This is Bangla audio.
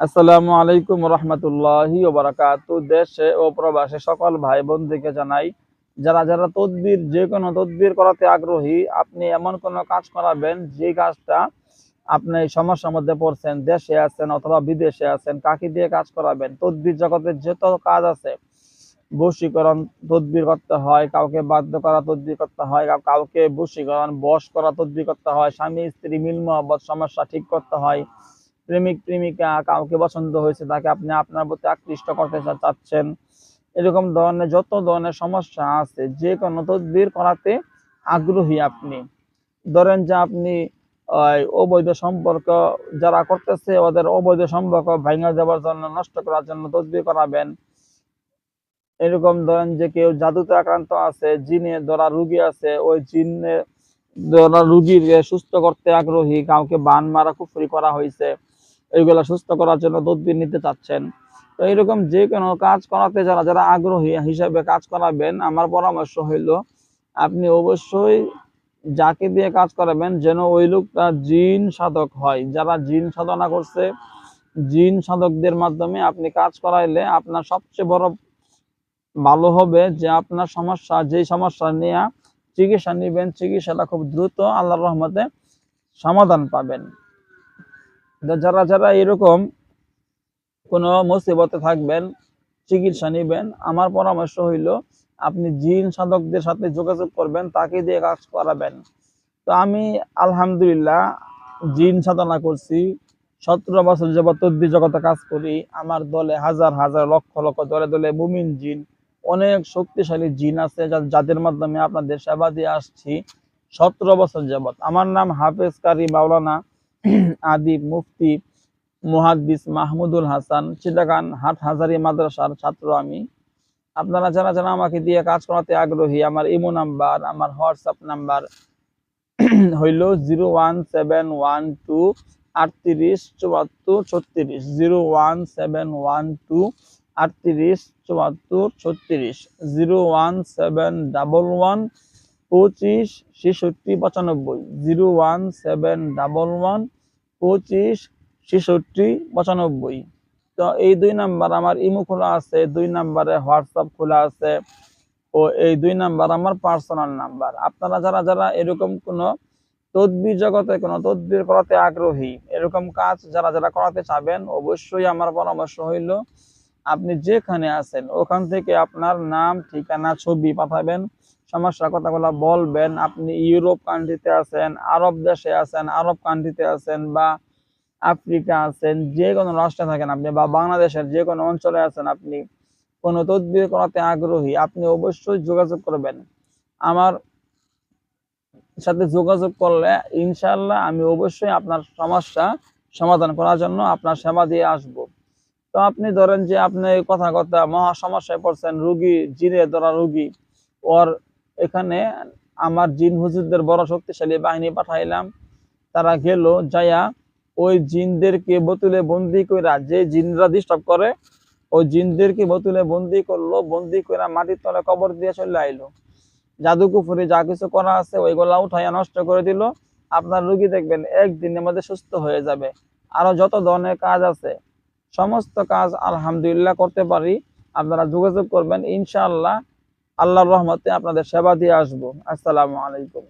আসসালামু আলাইকুম রহমতুল্লাহি ওবরাকাত দেশে ও প্রবাসে সকল ভাই বোনদেরকে জানাই, যারা যারা তদবির, যে কোনো তদবির করাতে আগ্রহী, আপনি এমন কোনো কাজ করাবেন, যে কাজটা আপনি সমস্যার মধ্যে পড়ছেন, দেশে আছেন অথবা বিদেশে আছেন, কাকে দিয়ে কাজ করাবেন? তদবির জগতের যত কাজ আছে, বশীকরণ তদবির করতে হয়, কাউকে বাধ্য করা তদবির করতে হয় কাউকে বশীকরণ, বশ করা তদবির করতে হয়, স্বামী, স্ত্রী মিল মহব্বত সমস্যা ঠিক করতে হয়। প্রেমিক, প্রেমিকা কাউকে পছন্দ হয়েছে, তাকে আপনি আপনার প্রতি আকৃষ্ট করতে চাচ্ছেন। এরকম ধরনের যত ধরনের সমস্যা আছে যে কোনো তদবির করাতে আগ্রহী আপনি। ধরেন যে আপনি অবৈধ সম্পর্ক যারা করতেছে, ওদের অবৈধ সম্পর্ক ভাঙা যাওয়ার জন্য, নষ্ট করার জন্য তদবির করাবেন। এরকম ধরেন যে কেউ জাদুতে আক্রান্ত আছে, জিনে ধরা রুগী আছে, ওই জিনে ধরা রুগীর সুস্থ করতে আগ্রহী, কাউকে বান মারা, কুফরি করা হয়েছে এইগুলা সুস্থ করার জন্য তদবির নিতে চাচ্ছেন। তো এরকম যে কোনো কাজ করাতে যারা যারা আগ্রহী হিসাবে কাজ করাবেন, আমার পরামর্শ হইল আপনি অবশ্যই যাকে দিয়ে কাজ করাবেন যেন ওই লোকটা জিন সাধক হয়। যারা জিন সাধনা করছে, জিন সাধকদের মাধ্যমে আপনি কাজ করাইলে আপনার সবচেয়ে বড় ভালো হবে যে আপনার সমস্যা, যেই সমস্যা নিয়ে চিকিৎসা নিবেন, চিকিৎসাটা খুব দ্রুত আল্লাহর রহমতে সমাধান পাবেন। যারা যারা এরকম কোনো মুসিবতে থাকবেন, চিকিৎসা নিবেন, আমার পরামর্শ হইল আপনি জিন সাধকদের সাথে যোগাযোগ করবেন, তাকে দিয়ে কাজ করাবেন। তো আমি আলহামদুলিল্লাহ জিন সাধনা করছি, সতেরো বছর যাবত তদ্বির জগতে কাজ করি, আমার দলে হাজার হাজার লক্ষ লক্ষ দলে দলে মুমিন জিন, অনেক শক্তিশালী জিন আছে যাদের মাধ্যমে আপনাদের সেবা দিয়ে আসছি সতেরো বছর যাবত আমার নাম হাফেজ কারি মাওলানা আদিব মুফতি মুহাদ্দিস মাহমুদুল হাসান চিটাগান হাট হাজারি মাদ্রাসার ছাত্র আমি। আপনারা যারা যারা আমাকে দিয়ে কাজ করাতে আগ্রহী, আমার ইমো নাম্বার, আমার হোয়াটসঅ্যাপ নাম্বার হইল zero one seven one two আটত্রিশ চুয়াত্তর ছত্রিশ। Zero one seven one two আটত্রিশ চুয়াত্তর ছত্রিশ। Zero one seven double one পঁচিশ, ছেষট্টি, পঁচানব্বই। Zero one, seven, double one, পঁচিশ, ছেষট্টি, পঁচানব্বই। তো এই দুই নাম্বার আমার ইমো খোলা আছে দুই নাম্বারে হোয়াটসঅ্যাপ খোলা আছে, ও এই দুই নাম্বার আমার পার্সোনাল নাম্বার। আপনারা যারা যারা এরকম কোনো তদবির জগতে, কোনো তদবির করাতে আগ্রহী, এরকম কাজ যারা যারা করাতে চাবেন, অবশ্যই আমার পরামর্শ হইল, আপনি যেখানে আছেন, ওখান থেকে আপনার নাম, ঠিকানা, ছবি পাঠাবেন সমস্যার কথাগুলো বলবেন। আপনি ইউরোপ কান্ট্রিতে আছেন, আরব দেশে আছেন, আরব কান্ট্রিতে আছেন বা আফ্রিকা আছেন, যে কোনো রাষ্ট্রে থাকেন আপনি বা বাংলাদেশের যে কোনো অঞ্চলে আছেন আপনি, কোনো তদবির করাতে আগ্রহী, আপনি অবশ্যই যোগাযোগ করবেন। আমার সাথে যোগাযোগ করলে ইনশাল্লাহ আমি অবশ্যই আপনার সমস্যা সমাধান করার জন্য আপনার সেবা দিয়ে আসব। তো আপনি ধরেন যে আপনি কথা কথা মহা সমস্যায় পড়ছেন, রুগী জিরে ধরা রুগী, ওর এখানে আমার জিন হুজুরদের বড় শক্তিশালী বাহিনী পাঠাইলাম। তারা গেল যাইয়া ওই জিনদেরকে বোতলে বন্দি কইরা, যে জিনরা ডিস্টার্ব করে, ওই জিনদেরকে বোতলে বন্দি করল, বন্দি কইরা মাটির তলে কবর দিয়ে চলে আইলো। জাদুকুফুরি যা কিছু করা আছে, ওইগুলা উঠাইয়া নষ্ট করে দিল। আপনার রুগী দেখবেন একদিনের মধ্যে সুস্থ হয়ে যাবে। আরও যত ধরনের কাজ আছে, সমস্ত কাজ আলহামদুলিল্লাহ করতে পারি। আপনারা যোগাযোগ করবেন, ইনশাআল্লাহ। আল্লাহর রহমতে আপনাদের সেবা দিয়ে আসব। আসসালামু আলাইকুম।